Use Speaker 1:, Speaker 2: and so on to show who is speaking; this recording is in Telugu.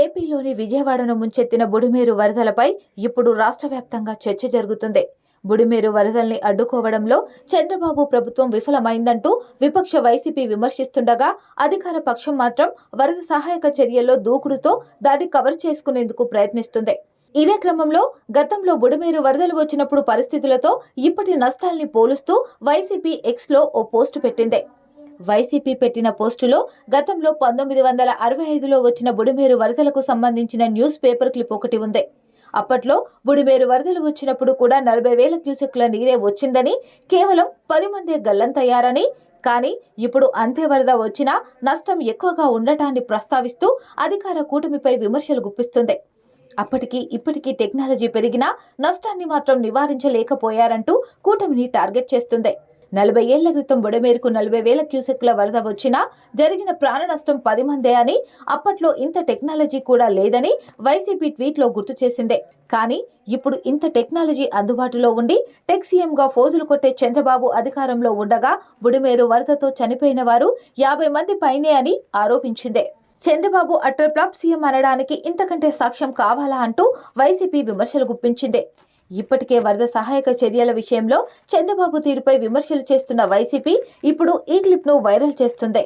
Speaker 1: ఏపీలోని విజయవాడను ముంచెత్తిన బుడిమేరు వరదలపై ఇప్పుడు రాష్ట్ర వ్యాప్తంగా చర్చ జరుగుతుంది. బుడిమేరు వరదల్ని అడ్డుకోవడంలో చంద్రబాబు ప్రభుత్వం విఫలమైందంటూ విపక్ష వైసీపీ విమర్శిస్తుండగా అధికార పక్షం మాత్రం వరద సహాయక చర్యల్లో దూకుడుతో దాన్ని కవర్ చేసుకునేందుకు ప్రయత్నిస్తుంది. ఇదే క్రమంలో గతంలో బుడిమేరు వరదలు వచ్చినప్పుడు పరిస్థితులతో ఇప్పటి నష్టాల్ని పోలుస్తూ వైసీపీ ఎక్స్లో ఓ పోస్టు పెట్టింది. వైసీపీ పెట్టిన పోస్టులో గతంలో పంతొమ్మిది వందల అరవై ఐదులో వచ్చిన బుడిమేరు వరదలకు సంబంధించిన న్యూస్ పేపర్ క్లిప్ ఒకటి ఉంది. అప్పట్లో బుడిమేరు వరదలు వచ్చినప్పుడు కూడా నలభై వేల క్యూసెక్ల నీరే వచ్చిందని కేవలం పది మందే గల్లంతయ్యారని కానీ ఇప్పుడు అంతే వరద వచ్చినా నష్టం ఎక్కువగా ఉండటాన్ని ప్రస్తావిస్తూ అధికార కూటమిపై విమర్శలు గుప్పిస్తుంది. అప్పటికి ఇప్పటికీ టెక్నాలజీ పెరిగినా నష్టాన్ని మాత్రం నివారించలేకపోయారంటూ కూటమిని టార్గెట్ చేస్తుంది. నలభై ఏళ్ళ క్రితం బుడమేరుకు నలభై వేల క్యూసెక్ల వరద వచ్చినా జరిగిన ప్రాణ నష్టం పది మందే అని అప్పట్లో ఇంత టెక్నాలజీ కూడా లేదని వైసీపీ ట్వీట్లో గుర్తు చేసిందే. కానీ ఇప్పుడు ఇంత టెక్నాలజీ అందుబాటులో ఉండి టెక్ సీఎంగా ఫోజులు కొట్టే చంద్రబాబు అధికారంలో ఉండగా బుడిమేరు వరదతో చనిపోయిన వారు యాభై మంది పైనే అని ఆరోపించిందే. చంద్రబాబు అటర్ ఫ్లాప్ సీఎం అనడానికి ఇంతకంటే సాక్ష్యం కావాలా అంటూ వైసీపీ విమర్శలు గుప్పించిందే. ఇప్పటికే వరద సహాయక చర్యల విషయంలో చంద్రబాబు తీరుపై విమర్శలు చేస్తున్న వైసీపీ ఇప్పుడు ఈ క్లిప్ను వైరల్ చేస్తుంది.